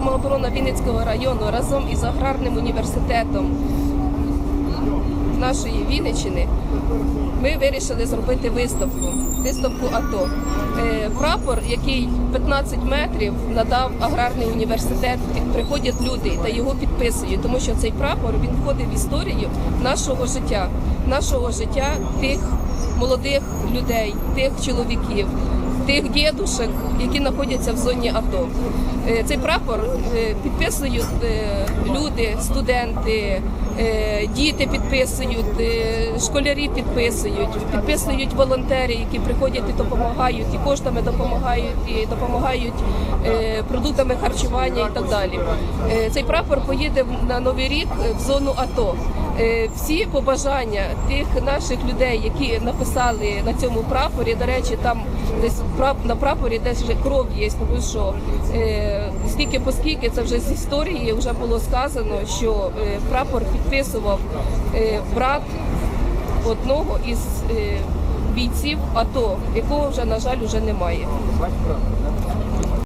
самооборона Вінницького району разом із аграрним університетом нашої Вінниччини ми вирішили зробити виставку. Виставку АТО. Е, Прапор, який 15 метрів надав аграрний університет, приходять люди та його підписують, тому що цей прапор він входить в історію нашого життя, нашого життя тих молодих людей, тих чоловіків, тих дідушек, які знаходяться в зоні АТО. Е, Цей прапор е, підписують е, люди, студенти, діти підписують, школярі підписують, підписують волонтери, які приходять і допомагають, і коштами допомагають, і допомагають продуктами харчування і так далі. Цей прапор поїде на новий рік в зону АТО. Всі побажання тих наших людей, які написали на цьому прапорі, до речі, там десь на прапорі десь вже кров є, тому що е, скільки поскільки це вже з історії вже було сказано, що е, прапор підписував е, брат одного із бійців АТО, якого вже на жаль вже немає.